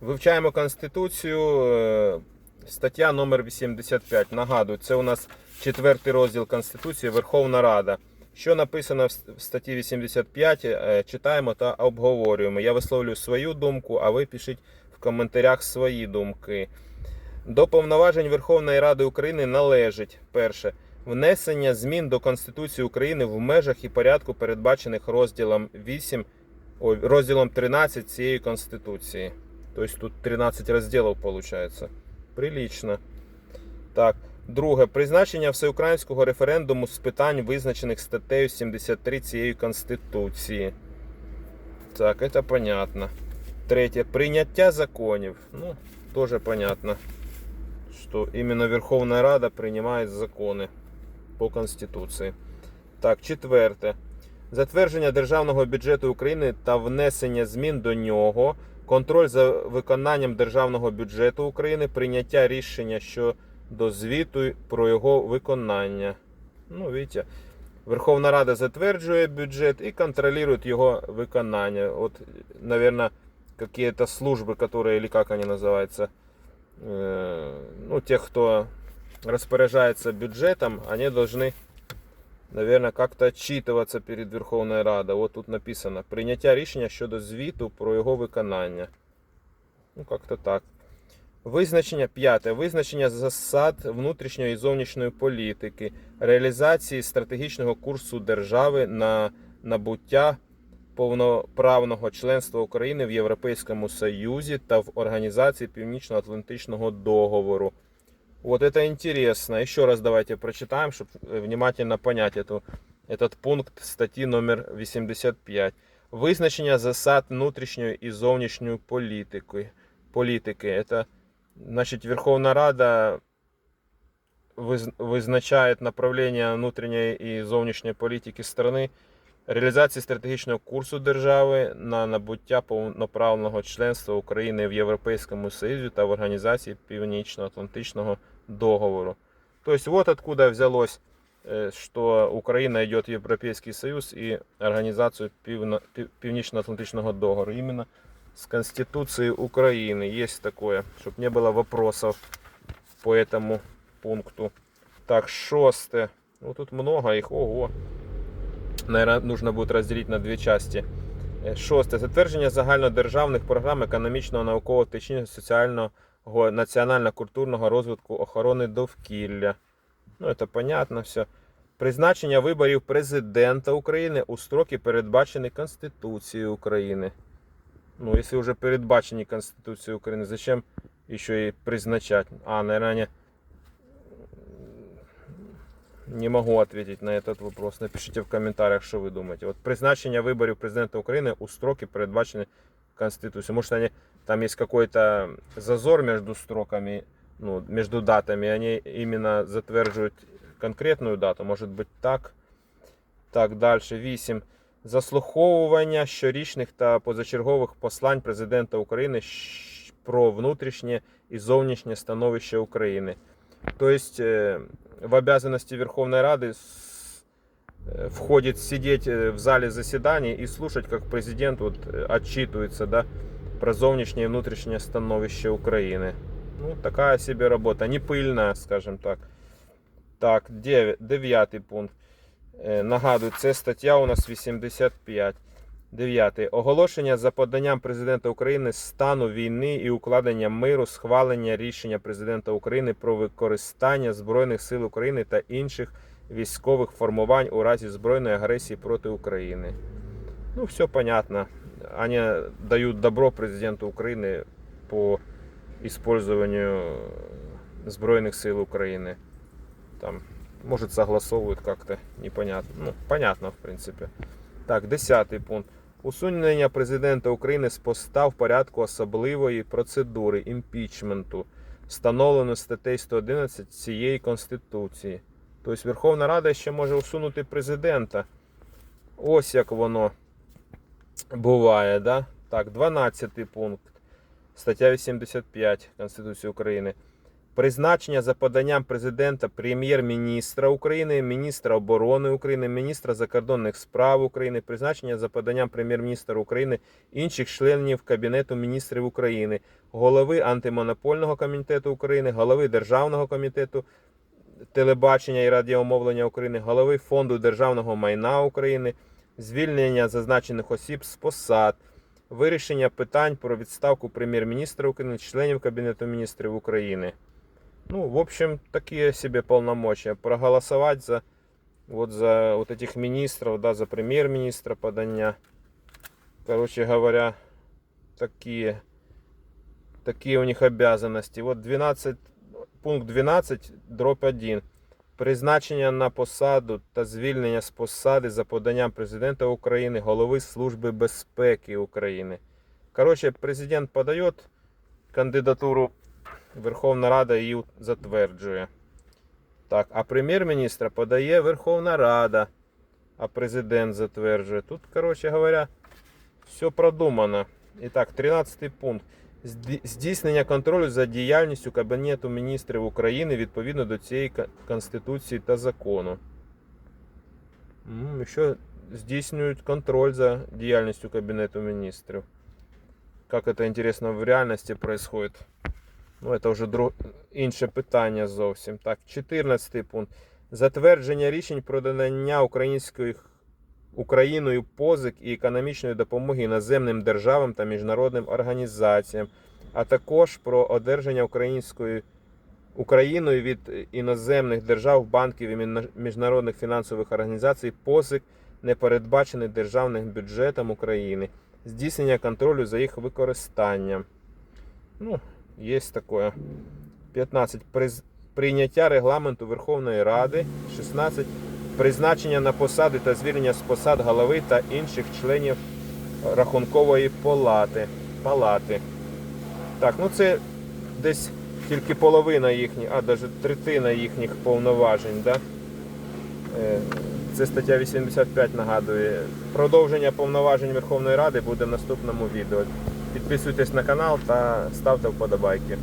Вивчаємо Конституцію. е, Стаття номер 85. Нагадую, це у нас четвертий розділ Конституції Верховна Рада. Що написано в статті 85, е, читаємо та обговорюємо. Я висловлюю свою думку, а ви пишіть в коментарях свої думки. До повноважень Верховної Ради України належить перше внесення змін до Конституції України в межах і порядку, передбачених розділом 8, розділом 13 цієї Конституції. Тобто тут 13 розділів виходить. Прилично. Так. Друге. Призначення всеукраїнського референдуму з питань, визначених статтею 73 цієї Конституції. Так, це понятно. Третє. Прийняття законів. Ну, тоже понятно, что именно Верховная Рада принимает закони по Конституції. Так, четверте. Затвердження Державного бюджету України та внесення змін до нього, контроль за виконанням Державного бюджету України, прийняття рішення щодо звіту про його виконання. Ну, видите, Верховна Рада затверджує бюджет і контролює його виконання. От, наверное, какие-то службы, которые, или как они называются, э, ну, тех, кто распоряжается бюджетом, они должны, наверное, как-то отчитываться перед Верховною Радою. Вот тут написано прийняття рішення щодо звіту про його виконання. Ну, как-то так. Визначення п'яте. Визначення засад внутрішньої і зовнішньої політики, реалізації стратегічного курсу держави на набуття повноправного членства України в Європейському Союзі та в Організації Північно-Атлантичного договору. Вот это интересно. Еще раз давайте прочитаем, чтобы внимательно понять эту, этот пункт статті номер 85. Визначення засад внутрішньої і зовнішньої політики. політики. Это, значит, Верховна Рада виз- визначает направление внутренней и зовнішньої політики страны, реалізації стратегічного курсу держави на набуття повноправного членства України в Європейському Союзі та в Організації Північно-Атлантичного договору. То есть вот откуда взялось, э, что Украина идет в Европейский Союз и Организацию Півно- Пів- Північно-Атлантичного договору. Именно с Конституции Украины есть такое, чтобы не было вопросов по этому пункту. Так, шосте. Ну тут много их, ого. Наверное, нужно будет разделить на дві часті. Е, Шосте. Затвердження загальнодержавних програм економічного, наукового, технічного, соціального, національно-культурного розвитку охорони довкілля. Ну, це понятно все. Призначення виборів президента України у строки, передбачені Конституцією України. Ну, якщо вже передбачені Конституцією України, зачем еще и призначать? А, наверное, не могу ответить на этот вопрос. Напишите в комментариях, что вы думаете. Вот призначение выборов президента Украины у строки передбачены Конституцией. Может, они, там есть какой-то зазор между строками, ну, между датами. Они именно затверджують конкретную дату. Может быть так. Так, дальше. 8. Заслуховування щорічних та позачергових послань президента України щ- про внутрішнє і зовнішнє становище України. То есть э, в обязанности Верховной Рады с- э, входит сидеть э, в зале заседаний и слушать, как президент вот э, отчитывается да, про зовнішнє і внутрішнє становище України. Ну, такая себе работа. Не пыльная, скажем так. Так, 9, дев'ятий пункт. Е, Нагадую, це стаття у нас 85. Дев'ятий. Оголошення за поданням президента України стану війни і укладення миру, схвалення рішення президента України про використання Збройних сил України та інших військових формувань у разі збройної агресії проти України. Ну, все понятно. Они дают добро президенту Украины по использованию Збройных сил Украины. Там, может, согласовывают как-то, непонятно. Ну, понятно, в принципе. Так, десятий пункт. Усунення президента України з поста в порядку особливої процедури імпічменту, встановлено статтею 111 цієї Конституції. Тобто Верховна Рада ще може усунути президента. Ось як воно буває, да? Так, 12 пункт. Стаття 85 Конституції України. Призначення за поданням президента, прем'єр-міністра України, міністра оборони України, міністра закордонних справ України, призначення за поданням прем'єр-міністра України, інших членів Кабінету міністрів України, голови антимонопольного комітету України, голови Державного комітету телебачення і радіомовлення України, голови Фонду державного майна України, звільнення зазначених осіб з посад, вирішення питань про відставку прем'єр-міністра України, членів Кабінету міністрів України. Ну, в общем, такие себе полномочия. Проголосовать за вот за вот этих министров, да, за премьер-министра подання. Короче говоря, такие, такие у них обязанности. Вот 12, пункт 12, дробь 1. Призначення на посаду та звільнення з посади за поданням президента України, голови Служби безпеки України. Короче, президент подает кандидатуру Верховна Рада її затверджує. Так, а прем'єр-міністра подає Верховна Рада, а президент затверджує. Тут, коротше говоря, все продумано. І так, 13 пункт. Здійснення контролю за діяльністю Кабінету міністрів України відповідно до цієї Конституції та закону. Ще здійснюють контроль за діяльністю Кабінету міністрів. Как это интересно в реальності происходит. Ну, це вже друг... інше питання зовсім. Так, 14 пункт. Затвердження рішень про надання української Україною позик і економічної допомоги іноземним державам та міжнародним організаціям, а також про одержання української Україною від іноземних держав, банків і міжнародних фінансових організацій позик, не передбачених державним бюджетом України, здійснення контролю за їх використанням. Ну, є таке. 15. Прийняття регламенту Верховної Ради. 16. Призначення на посади та звільнення з посад голови та інших членів рахункової палати. палати. Так, ну це десь тільки половина їхніх, а навіть третина їхніх повноважень. Да? Е, Це стаття 85 нагадує. Продовження повноважень Верховної Ради буде в наступному відео. Підписуйтесь на канал та ставте вподобайки.